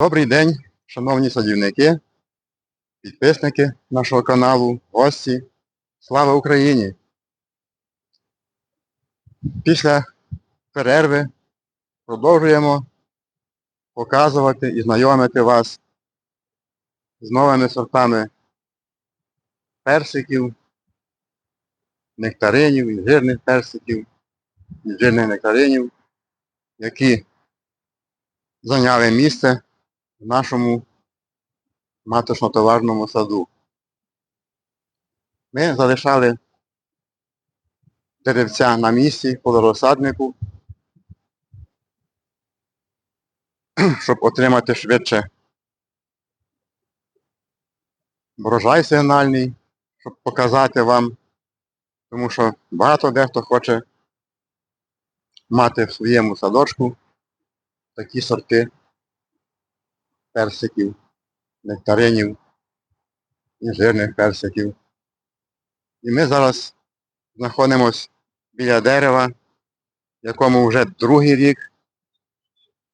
Добрий день, шановні садівники, підписники нашого каналу, гості. Слава Україні! Після перерви продовжуємо показувати і знайомити вас з новими сортами персиків, нектаринів, інжирних персиків, інжирних нектаринів, які зайняли місце в нашому маточно-товарному саду. Ми залишали деревця на місці плодорозсаднику, щоб отримати швидше врожай сигнальний, щоб показати вам, тому що багато дехто хоче мати в своєму садочку такі сорти персиків, нектаринів, інжирних персиків. І ми зараз знаходимося біля дерева, якому вже другий рік,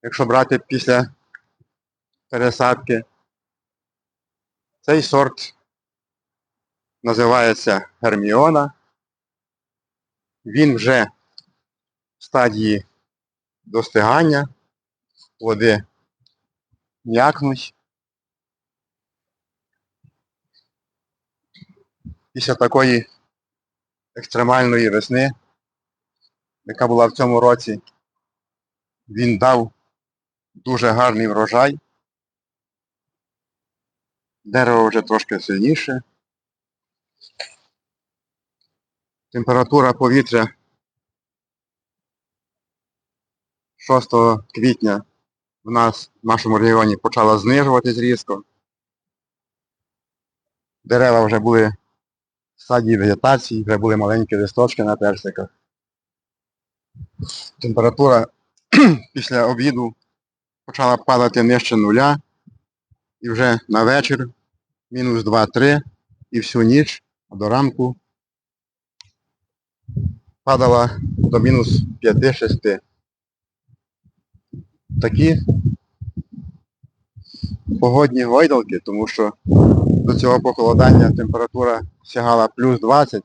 якщо брати після пересадки. Цей сорт називається Герміона. Він вже в стадії достигання, плоди м'якнуть. Після такої екстремальної весни, яка була в цьому році, він дав дуже гарний врожай. Дерево вже трошки сильніше. Температура повітря 6 квітня в нас в нашому регіоні почала знижуватись різко. Дерева вже були в стадії вегетації, вже були маленькі листочки на персиках. Температура після обіду почала падати нижче нуля. І вже на вечір мінус 2-3 і всю ніч до ранку падала до мінус 5-6. Такі погодні гойдалки, тому що до цього похолодання температура сягала плюс 20.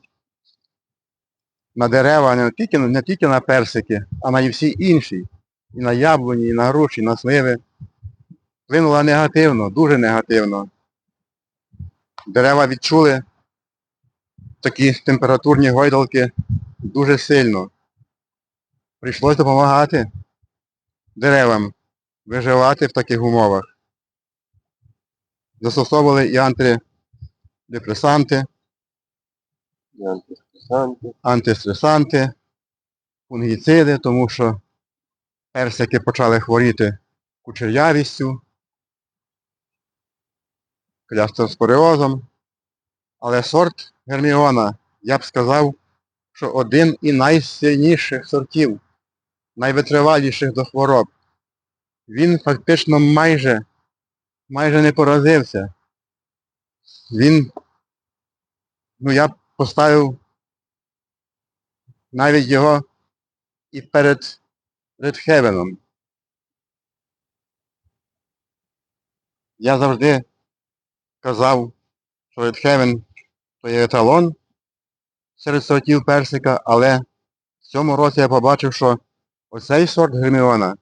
На дерева не тільки, не тільки на персики, а на і всі інші. І на яблуні, і на груші, і на сливи. Вплинула негативно, дуже негативно. Дерева відчули такі температурні гойдалки дуже сильно. Прийшлось допомагати деревам виживати в таких умовах. Застосовували і антидепресанти, і антистресанти. антистресанти, фунгіциди, тому що персики почали хворіти кучерявістю, клястоспоріозом. Але сорт Герміона, я б сказав, що один і найсильніших сортів, найвитриваліших до хвороб. Він фактично майже, майже не поразився. Він, ну я поставив навіть його і перед Редхевеном. Я завжди казав, що Редхевен то є еталон серед сортів персика, але в цьому році я побачив, що оцей сорт Герміона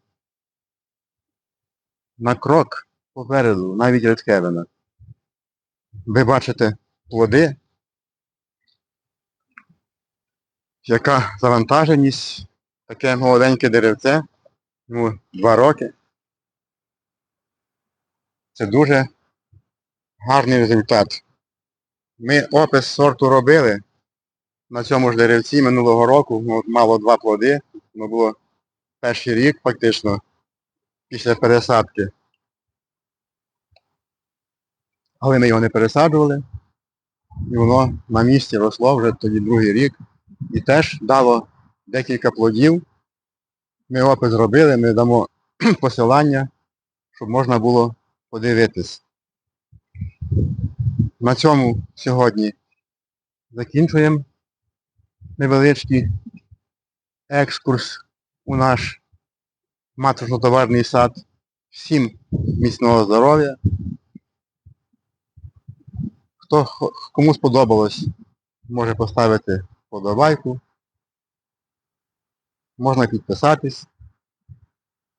на крок попереду, навіть Редхевена. Ви бачите плоди, яка завантаженість, таке молоденьке деревце, ну, два роки. Це дуже гарний результат. Ми опис сорту робили на цьому ж деревці минулого року, мало два плоди, воно було перший рік фактично після пересадки. Але ми його не пересаджували. І воно на місці росло вже тоді другий рік. І теж дало декілька плодів. Ми опис зробили, ми дамо посилання, щоб можна було подивитись. На цьому сьогодні закінчуємо невеличкий екскурс у наш маточно-товарний сад. Всім міцного здоров'я. Хто кому сподобалось, може поставити подобайку. Можна підписатись.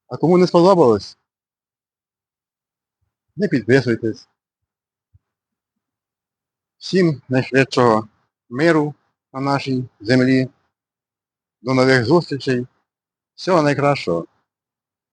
А кому не сподобалось, не підписуйтесь. Всім найшвидшого миру на нашій землі. До нових зустрічей. Всього найкращого.